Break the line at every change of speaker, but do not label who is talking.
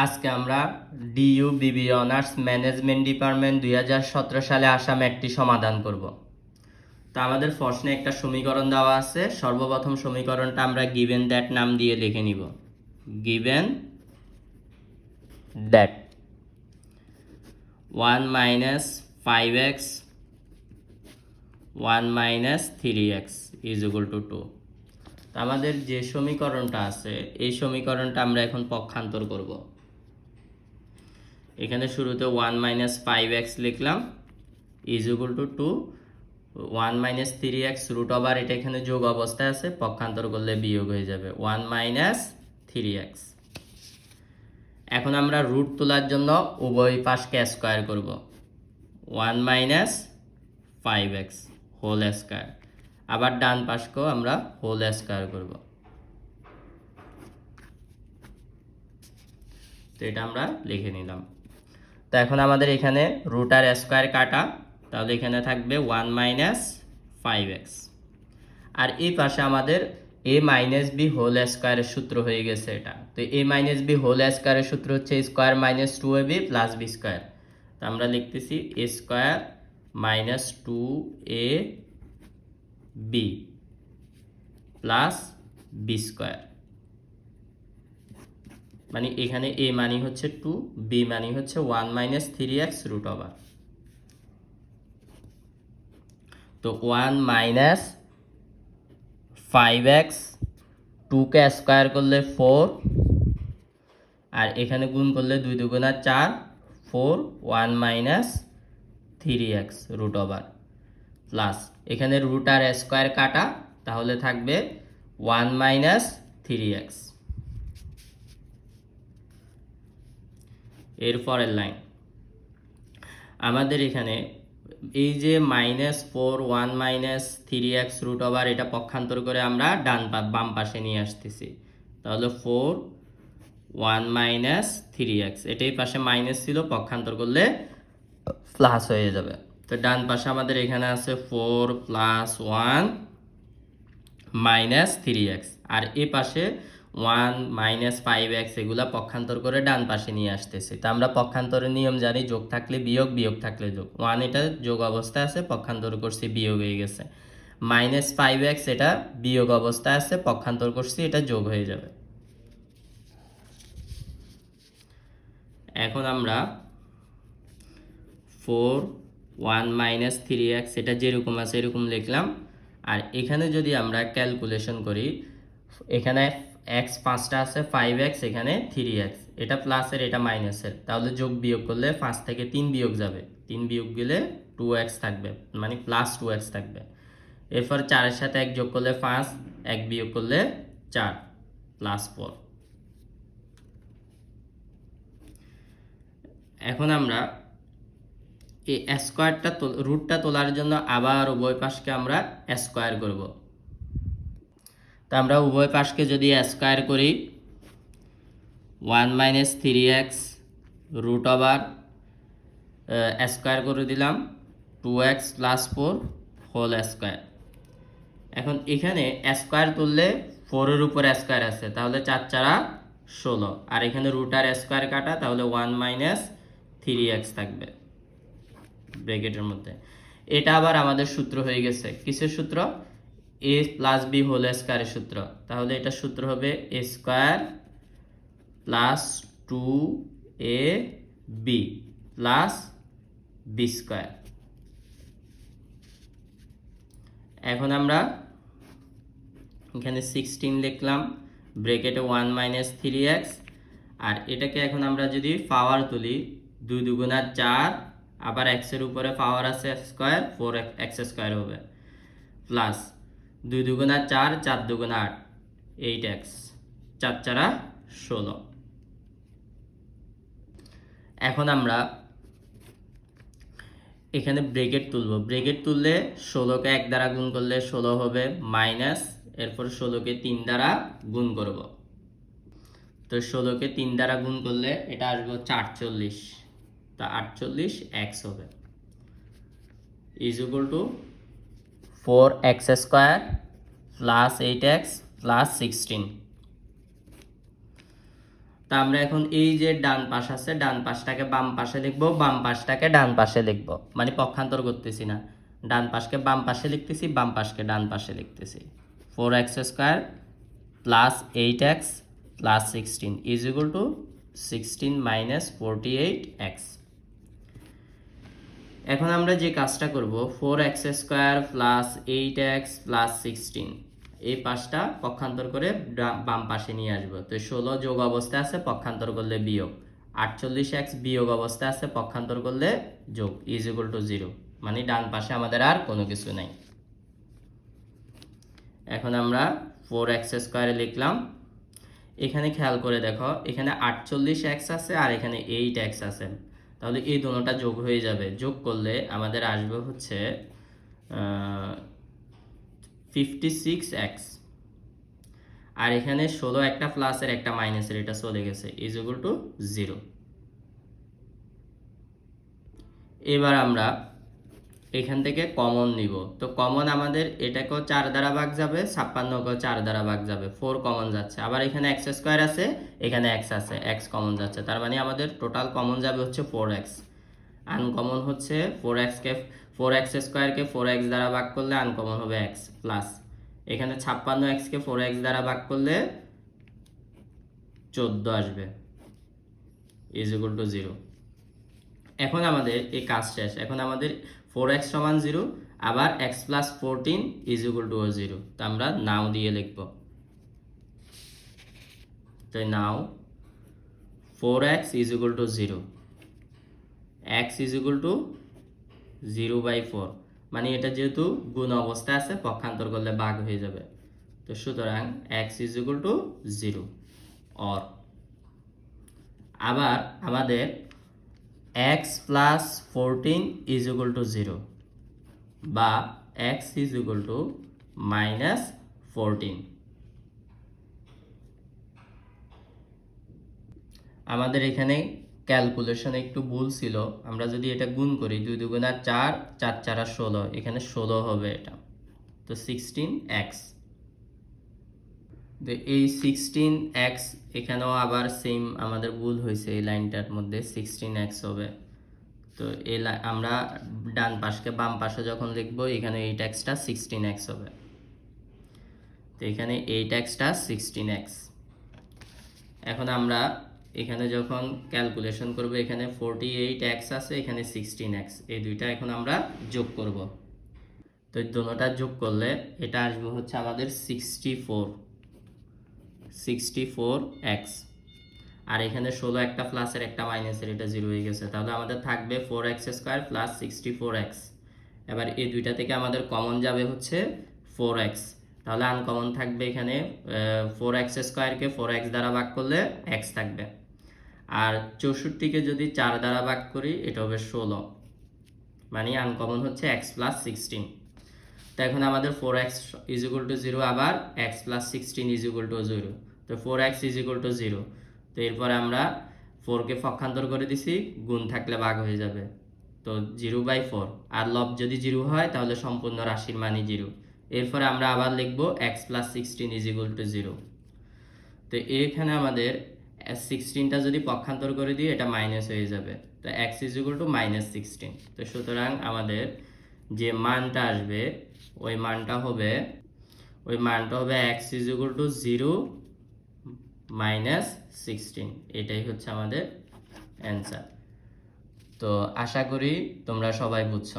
আজকে আমরা ডিইউ বিবি honours management department দুই হাজার সতেরো সালে আসা ম্যাটটি সমাধান করব। তো আমাদের প্রশ্নে একটা সমীকরণ দেওয়া আছে। সর্বপ্রথম সমীকরণটা আমরা গিভেন দ্যাট নাম দিয়ে লিখে নিব। Given that one minus five x one minus three x is equal to two. আমাদের যে সমীকরণটা আছে, এই সমীকরণটা আমরা এখন পক্ষান্তর করব। এখানে শুরুতে ওয়ান মাইনাস ফাইভ এক্স লিখলাম is equal to two one minus three x root over এটা এখানে যোগ অবস্থায় আছে, পক্ষান্তর করলে বিয়োগ হয়ে যাবে ওয়ান মাইনাস থ্রি এক্স এখন আমরা রুট তোলার জন্য উভয় পাশকে স্কোয়ার করব one minus five x whole square আবার ডান পাশকেও আমরা হোল স্কোয়ার করব। তো এটা আমরা লিখে নিলাম। তো এখন আমাদের এখানে রুট আর স্কোয়ার কাটা, তাহলে এখানে থাকবে ওয়ান মাইনাস ফাইভ এক্স আর এই পাশে আমাদের এ মাইনাস বি হোল স্কোয়ারের সূত্র হয়ে গেছে এটা। তো এ মাইনাস বি হোল স্কোয়ারের সূত্র হচ্ছে square minus two a b plus b square তো আমরা লিখতেছি a square minus two a b plus b square মানে এখানে এ মানি হচ্ছে টু বি মানি হচ্ছে one minus three x root over তো ওয়ান মাইনাস ফাইভ এক্স টুকে স্কোয়ার করলে ফোর আর এখানে গুণ করলে দুই দুগুণা চার four one minus three x root over plus এখানে রুট আর স্কোয়ার কাটা, তাহলে থাকবে ওয়ান মাইনাস থ্রি এক্স এর পরের লাইন। আমাদের এখানে এই যে minus four one minus three x root over এটা পক্ষান্তর করে আমরা ডান বাম পাশে নিয়ে আসতেছি। তাহলে four one minus three x এটাই পাশে মাইনাস ছিল, পক্ষান্তর করলে প্লাস হয়ে যাবে। তো ডান পাশে আমাদের এখানে আছে four plus one minus three x আর এ পাশে ওয়ান মাইনাস ফাইভ এক্স এগুলা পক্ষান্তর করে ডান পাশে নিয়ে আসতেছি। তো আমরা পক্ষান্তরের নিয়ম জানি, যোগ থাকলে বিয়োগ বিয়োগ থাকলে যোগ। ওয়ান এটা যোগ অবস্থায় আছে, পক্ষান্তর করছি বিয়োগ হয়ে গেছে। মাইনাস ফাইভ এক্স এটা বিয়োগ অবস্থায় আছে, পক্ষান্তর করছি এটা যোগ হয়ে যাবে। এখন আমরা four, one minus three x এটা যেরকম আছে এরকম লিখলাম। আর এখানে যদি আমরা ক্যালকুলেশন করি, এখানে এক্স পাঁচটা আছে ফাইভ এক্স এখানে থ্রি এক্স এটা প্লাসের এটা মাইনাসের তাহলে যোগ বিয়োগ করলে পাঁচ থেকে তিন বিয়োগ যাবে। তিন বিয়োগ গেলে টু এক্স থাকবে মানে প্লাস টু এক্স থাকবে। এরপর চারের সাথে এক যোগ করলে পাঁচ, এক বিয়োগ করলে চার প্লাস ফোর এখন আমরা এই স্কোয়ারটা রুটটা তোলার জন্য আবার উভয় পাশকে আমরা স্কোয়ার করব। তা আমরা উভয় পাশকে যদি স্কোয়ার করি one minus three x root over square করে দিলাম two x plus four whole square এখন এখানে স্কোয়ার তুললে ফোরের উপর স্কোয়ার আছে, তাহলে চার চারা ষোলো। আর এখানে রুটার স্কোয়ার কাটা, তাহলে ওয়ান মাইনাস থ্রি এক্স থাকবে ব্র্যাকেটের মধ্যে। এটা আবার আমাদের সূত্র হয়ে গেছে। কিসের সূত্র? এ প্লাস বি হোল স্কোয়ারের সূত্র। তাহলে এটা সূত্র হবে a square plus two a b plus b square. এখন আমরা এখানে সিক্সটিন লিখলাম ব্রেকেটে ওয়ান মাইনাস থ্রি এক্স, আর এটাকে এখন আমরা যদি পাওয়ার তুলি, দুই দুগুণা চার, আবার এক্সের উপরে পাওয়ার আছে স্কোয়ার, ফোর এক্স স্কোয়ার হবে, প্লাস দুই দুগুণা চার চার দুগুণা আট। Eight x. চার চারা ষোলো। এখন আমরা এখানে ব্রেকেট তুলব। ব্রেকেট তুললে ষোলোকে এক দ্বারা গুণ করলে ষোলো হবে মাইনাস, এরপর ষোলোকে তিন দ্বারা গুণ করব। তো ষোলোকে তিন দ্বারা গুণ করলে এটা আসবে হচ্ছে আটচল্লিশ তা আটচল্লিশ এক্স হবে। Is equal to four x square plus eight x plus sixteen তা আমরা এখন এই যে ডান পাশ আছে, ডান পাশটাকে বাম পাশে লিখব, বাম পাশটাকে ডান পাশে লিখব। মানে পক্ষান্তর করতেছি না। ডান পাশকে বাম পাশে লিখতেছি, বাম পাশকে ডান পাশে লিখতেছি। Four x square plus eight x plus sixteen is equal to sixteen minus forty eight x এখন আমরা যে কাজটা করব four x square plus eight x plus sixteen এই পাশটা পক্ষান্তর করে বাম পাশে নিয়ে আসব। তো ষোলো যোগ অবস্থায় আছে, পক্ষান্তর করলে বিয়োগ। আটচল্লিশ এক্স বিয়োগ অবস্থায় আছে, পক্ষান্তর করলে যোগ ইজ ইকুয়াল টু জিরো মানে ডান পাশে আমাদের আর কোনো কিছু নাই। এখন আমরা ফোর এক্স স্কোয়ারে লিখলাম। এখানে খেয়াল করে দেখো, এখানে আটচল্লিশ এক্স আছে আর এখানে এইট এক্স আছে। তাহলে এই দুটোটা যোগ হয়ে যাবে। যোগ করলে আমাদের আসবে হচ্ছে ফিফটি সিক্স এক্স আর এখানে ষোলো একটা প্লাসের একটা মাইনাসের এটা চলে গেছে ইজ ইকুয়াল টু জিরো এবার আমরা এখান থেকে কমন নিব। তো কমন আমাদের এটাকেও চার দ্বারা ভাগ যাবে, ছাপ্পান্নকেও চার দ্বারা ভাগ যাবে। ফোর কমন যাচ্ছে। আবার এখানে এক্স স্কোয়ার আছে, এখানে এক্স আছে এক্স কমন যাচ্ছে। তার মানে আমাদের টোটাল কমন যাবে হচ্ছে ফোর এক্স আনকমন হচ্ছে ফোর এক্সকে ফোর এক্স স্কোয়ারকে ফোর এক্স দ্বারা ভাগ করলে আনকমন হবে এক্স প্লাস এখানে ছাপ্পান্ন এক্সকে ফোর এক্স দ্বারা ভাগ করলে চোদ্দ আসবে। ইজ ইকুয়াল টু জিরো এখন আমাদের এই কাজ শেষ। এখন আমাদের ফোর এক্স সমান জিরো আবার x plus fourteen is equal to zero তো আমরা নাও দিয়ে লিখব। তাই now four x is equal to zero x is equal to zero by four মানে এটা যেহেতু গুণ অবস্থায় আছে, পক্ষান্তর করলে ভাগ হয়ে যাবে। তো সুতরাং x is equal to zero or আবার আমাদের x plus fourteen is equal to zero বা x is equal to minus fourteen আমাদের এখানে ক্যালকুলেশনে একটু ভুল ছিল। আমরা যদি এটা গুণ করি, দুই দুগুণা চার চার চারা ষোলো, এখানে ষোলো হবে এটা। তো সিক্সটিন এক্স তো এই সিক্সটিন এক্স এখানেও আবার সেম আমাদের ভুল হয়েছে এই লাইনটার মধ্যে সিক্সটিন এক্স হবে। তো এই আমরা ডান পাশকে বাম পাশে যখন লিখব, এখানে এইট এক্সটা সিক্সটিন এক্স হবে। তো এখানে এইট এক্সটা সিক্সটিন এক্স এখন আমরা এখানে যখন ক্যালকুলেশন করব, এখানে ফোরটি এইট এক্স আছে, এখানে সিক্সটিন এক্স এই দুইটা এখন আমরা যোগ করব। তো এই দুটোটা যোগ করলে এটা আসবে হচ্ছে আমাদের sixty four sixty four x আর এখানে ষোলো একটা প্লাসের একটা মাইনাসের এটা জিরো হয়ে গেছে। তাহলে আমাদের থাকবে four x square plus sixty four x এবার এই দুইটা থেকে আমাদের কমন যাবে হচ্ছে ফোর এক্স তাহলে আনকমন থাকবে এখানে ফোর এক্স স্কোয়ারকে ফোর এক্স দ্বারা ভাগ করলে এক্স থাকবে। আর চৌষট্টিকে যদি চার দ্বারা ভাগ করি, এটা হবে ষোলো। মানে আনকমন হচ্ছে এক্স প্লাস সিক্সটিন এখন আমাদের four x is equal to zero আবার x plus sixteen is equal to zero তো four x is equal to zero তো এরপরে আমরা ফোরকে পক্ষান্তর করে দিছি, গুণ থাকলে ভাগ হয়ে যাবে। তো জিরো বাই ফোর আর লব যদি জিরো হয়, তাহলে সম্পূর্ণ রাশির মানই জিরো এরপরে আমরা আবার লিখব x plus sixteen is equal to zero তো এখানে আমাদের সিক্সটিনটা যদি পক্ষান্তর করে দিই, এটা মাইনাস হয়ে যাবে। তো x is equal to minus sixteen তো সুতরাং আমাদের যে মানটা আসবে, ওই মানটা হবে, ওই মানটা হবে x is equal to zero minus sixteen এটাই হচ্ছে আমাদের অ্যান্সার তো আশা করি তোমরা সবাই বুঝছ।